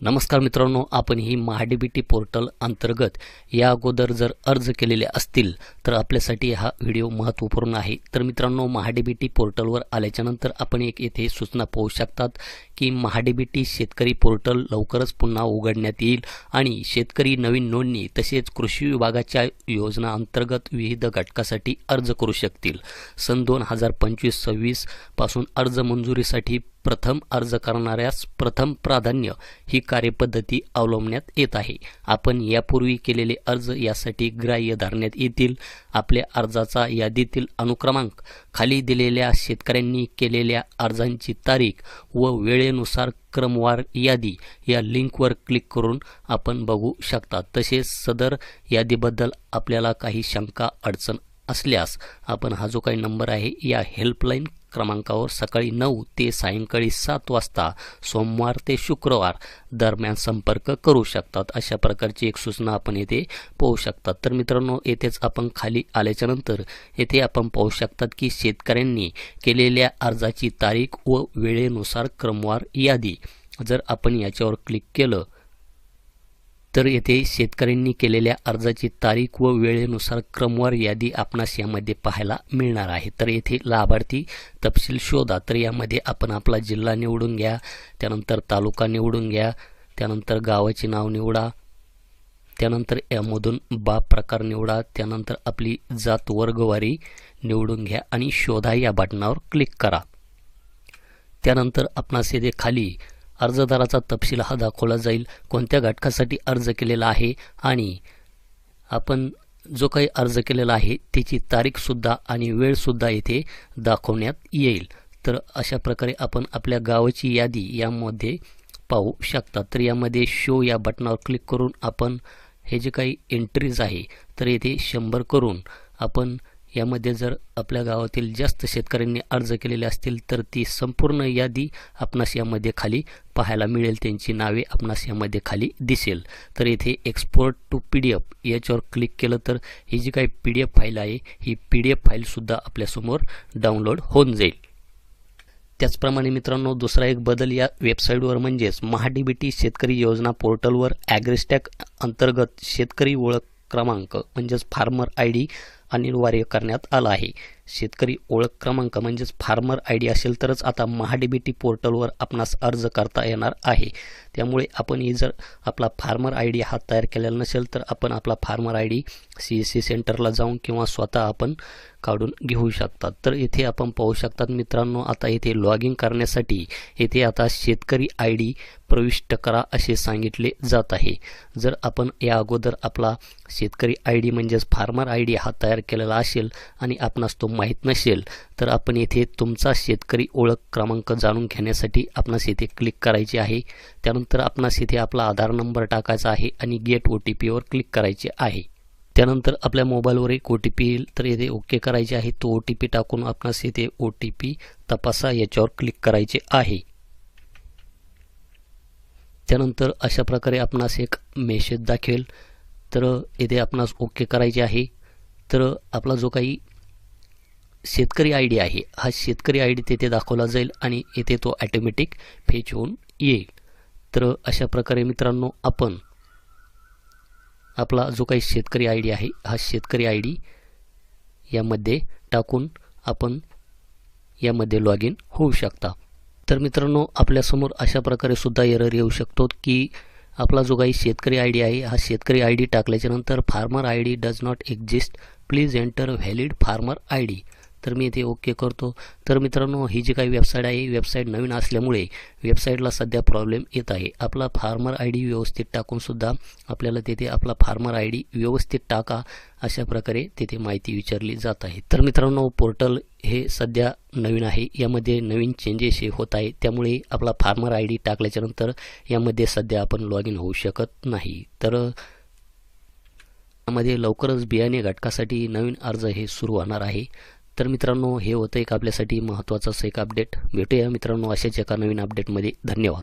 नमस्कार मित्रांनो आपण ही महाडीबीटी पोर्टल अंतर्गत या अगोदर जर अर्ज केलेले असतील तर आपल्यासाठी हा व्हिडिओ महत्त्वपूर्ण आहे. तर मित्रांनो महाडीबीटी पोर्टलवर आल्याच्यानंतर आपण एक येथे सूचना पाहू शकतात की महाडीबीटी शेतकरी पोर्टल लवकरच पुन्हा उघडण्यात येईल आणि शेतकरी नवीन नोंदणी तसेच कृषी विभागाच्या योजना अंतर्गत विविध घटकासाठी अर्ज करू शकतील. सन दोन हजार पंचवीस सव्वीसपासून अर्ज मंजुरीसाठी प्रथम अर्ज करणाऱ्यास प्रथम प्राधान्य ही कार्यपद्धती अवलंबण्यात येत आहे. आपण यापूर्वी केलेले अर्ज यासाठी ग्राह्य धरण्यात येतील. आपल्या अर्जाचा यादीतील अनुक्रमांक खाली दिलेल्या शेतकऱ्यांनी केलेल्या अर्जांची तारीख व वेळेनुसार क्रमवार यादी या लिंकवर क्लिक करून आपण बघू शकता. तसेच सदर यादीबद्दल आपल्याला काही शंका अडचण असल्यास आपण हा जो काही नंबर आहे या हेल्पलाईन क्रमांकावर सकाळी नऊ ते सायंकाळी सात वाजता सोमवार ते शुक्रवार दरम्यान संपर्क करू शकतात. अशा प्रकारची एक सूचना आपण येथे पाहू शकतात. तर मित्रांनो येथेच आपण खाली आल्याच्यानंतर येथे आपण पाहू शकतात की शेतकऱ्यांनी केलेल्या अर्जाची तारीख व वेळेनुसार क्रमवार यादी. जर आपण याच्यावर क्लिक केलं तर येथे शेतकऱ्यांनी केलेल्या अर्जाची तारीख व वेळेनुसार क्रमवार यादी आपणास यामध्ये पाहायला मिळणार आहे. तर येथे लाभार्थी तपशील शोधा. तर यामध्ये आपण आपला जिल्हा निवडून घ्या त्यानंतर तालुका निवडून घ्या त्यानंतर गावाचे नाव निवडा त्यानंतर यामधून बाप प्रकार निवडा त्यानंतर आपली जात वर्गवारी निवडून घ्या आणि शोधा या बटनावर क्लिक करा. त्यानंतर आपणास येथे खाली अर्जदाराचा तपशील हा दाखवला जाईल कोणत्या घटकासाठी अर्ज केलेला आहे आणि आपण जो काही अर्ज केलेला आहे त्याची तारीखसुद्धा आणि वेळसुद्धा येथे दाखवण्यात येईल. तर अशा प्रकारे आपण आपल्या गावाची यादी यामध्ये पाहू शकता. तर यामध्ये शो या बटनावर क्लिक करून आपण हे जे काही एंट्रीज आहे तर येथे शंभर करून आपण यामध्ये जर आपल्या गावातील जास्त शेतकऱ्यांनी अर्ज केलेले असतील तर ती संपूर्ण यादी आपणास यामध्ये खाली पाहायला मिळेल. त्यांची नावे आपणास यामध्ये खाली दिसेल. तर येथे export to P D F याच्यावर क्लिक केलं तर ही जी काही पी डी एफ फाईल आहे ही पी डी एफ फाईलसुद्धा आपल्यासमोर डाउनलोड होऊन जाईल. त्याचप्रमाणे मित्रांनो दुसरा एक बदल या वेबसाईटवर म्हणजेच महाडीबीटी शेतकरी योजना पोर्टलवर ॲग्रिस्टॅक अंतर्गत शेतकरी ओळख क्रमांक म्हणजेच फार्मर आय डी अनिवार्य करण्यात आला आहे. शेतकरी ओळख क्रमांक म्हणजेच फार्मर आय डी असेल तरच आता महाडीबीटी पोर्टलवर आपणास अर्ज करता येणार आहे. त्यामुळे आपण ही जर आपला फार्मर आय डी हा तयार केलेला नसेल तर आपण आपला farmer I D C S C सेंटरला जाऊन किंवा स्वतः आपण काढून घेऊ शकतात. तर येथे आपण पाहू शकतात मित्रांनो आता येथे लॉग इन करण्यासाठी येथे आता शेतकरी आय डी प्रविष्ट करा असे सांगितले जात आहे. जर आपण या अगोदर आपला शेतकरी आय डी म्हणजेच फार्मर आय डी हा तयार केलेला असेल आणि आपणास तो माहीत नसेल तर आपण येथे तुमचा शेतकरी ओळख क्रमांक जाणून घेण्यासाठी आपणास येथे क्लिक करायचे आहे. त्यानंतर आपणास येथे आपला आधार नंबर टाकायचा आहे आणि गेट ओ टी पीवर क्लिक करायचे आहे. त्यानंतर आपल्या मोबाईलवर एक ओ टी पी येईल तर येथे ओके करायचे आहे. तो ओ टी पी टाकून आपणास येथे ओ टी पी तपासा याच्यावर क्लिक करायचे आहे. त्यानंतर अशा प्रकारे आपणास एक मेसेज दाखवेल. तर येथे आपणास ओके करायचे आहे. तर आपला जो काही शेतकरी आय डी आहे हा शेतकरी आय डी तेथे दाखवला जाईल आणि येथे तो ॲटोमॅटिक फेच होऊन येईल. तर अशा प्रकारे मित्रांनो आपण आपला जो काही शेतकरी आय डी आहे हा शेतकरी आय डी यामध्ये टाकून आपण यामध्ये लॉग इन होऊ शकता. तर मित्रांनो आपल्यासमोर अशा प्रकारे सुद्धा एरर येऊ शकतो की आपला जो काही शेतकरी आय डी आहे हा शेतकरी I D टाकल्याच्यानंतर farmer I D does not exist. Please enter valid farmer I D. तर मी इथे ओके करतो. तर मित्रांनो ही जी काही वेबसाईट आहे वेबसाईट नवीन असल्यामुळे वेबसाईटला सध्या प्रॉब्लेम येत आहे. आपला फार्मर आय डी व्यवस्थित टाकूनसुद्धा आपल्याला तेथे आपला फार्मर आय डी व्यवस्थित टाका अशा प्रकारे तेथे माहिती विचारली जात आहे. तर मित्रांनो पोर्टल हे सध्या नवीन आहे. यामध्ये नवीन चेंजेस हे होत आहे. त्यामुळे आपला फार्मर आय डी टाकल्याच्यानंतर यामध्ये सध्या आपण लॉग इन होऊ शकत नाही. तर यामध्ये लवकरच बियाणे घटकासाठी नवीन अर्ज हे सुरू होणार आहे. तर मित्रांनो हे होतं एक आपल्यासाठी महत्त्वाचं असं एक अपडेट भेटूया मित्रांनो अशाच एका नवीन अपडेटमध्ये धन्यवाद.